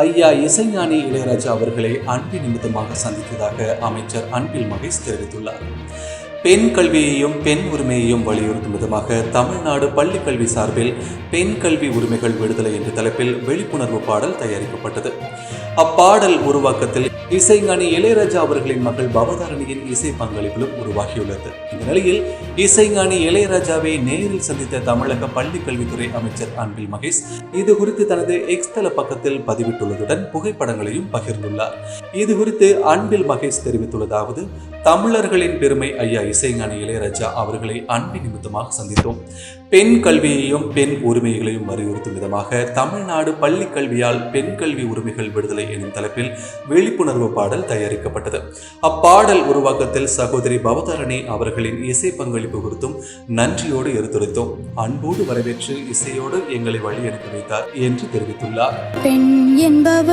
ஐயா இசைஞானி இளையராஜா அவர்களை அன்பின் நிமித்தமாக சந்தித்ததாக அமைச்சர் அன்பில் மகேஷ் தெரிவித்துள்ளார். பெண் கல்வியையும் பெண் உரிமையையும் வலியுறுத்தும் விதமாக தமிழ்நாடு பள்ளிக் கல்வி சார்பில் பெண் கல்வி உரிமைகள் விடுதலை என்ற தலைப்பில் விழிப்புணர்வு பாடல் தயாரிக்கப்பட்டது. அப்பாடல் உருவாக்கத்தில் இசைஞானி இளையராஜா அவர்களின் மகள் பவதாரணியின் இசை பங்களிப்பிலும் உருவாகியுள்ளது. இந்த நிலையில் இசைஞானி இளையராஜாவை நேரில் சந்தித்த தமிழக பள்ளிக் கல்வித்துறை அமைச்சர் அன்பில் மகேஷ் இது குறித்து தனது எக்ஸ் தள பக்கத்தில் பதிவிட்டுள்ளதுடன் புகைப்படங்களையும் பகிர்ந்துள்ளார். இது குறித்து அன்பில் மகேஷ் தெரிவித்துள்ளதாவது தமிழர்களின் பெருமை ஐயா இசைஞானி இளையராஜா அவர்களை அன்பு நிமித்தமாக சந்தித்தோம். பெண் கல்வியையும் பெண் உரிமைகளையும் வலியுறுத்தும் விதமாக தமிழ்நாடு பள்ளி கல்வியால் பெண் கல்வி உரிமைகள் விடுதலை எனும் தலைப்பில் விழிப்புணர்வு பாடல் தயாரிக்கப்பட்டது. அப்பாடல் உருவாக்கத்தில் சகோதரி பவதரணி அவர்களின் இசை பங்களிப்பு குறித்தும் நன்றியோடு எடுத்துரைத்தோம். அன்போடு வரவேற்று இசையோடு எங்களை வழி அனுப்பி வைத்தார் என்று தெரிவித்துள்ளார். பெண் என்பவள்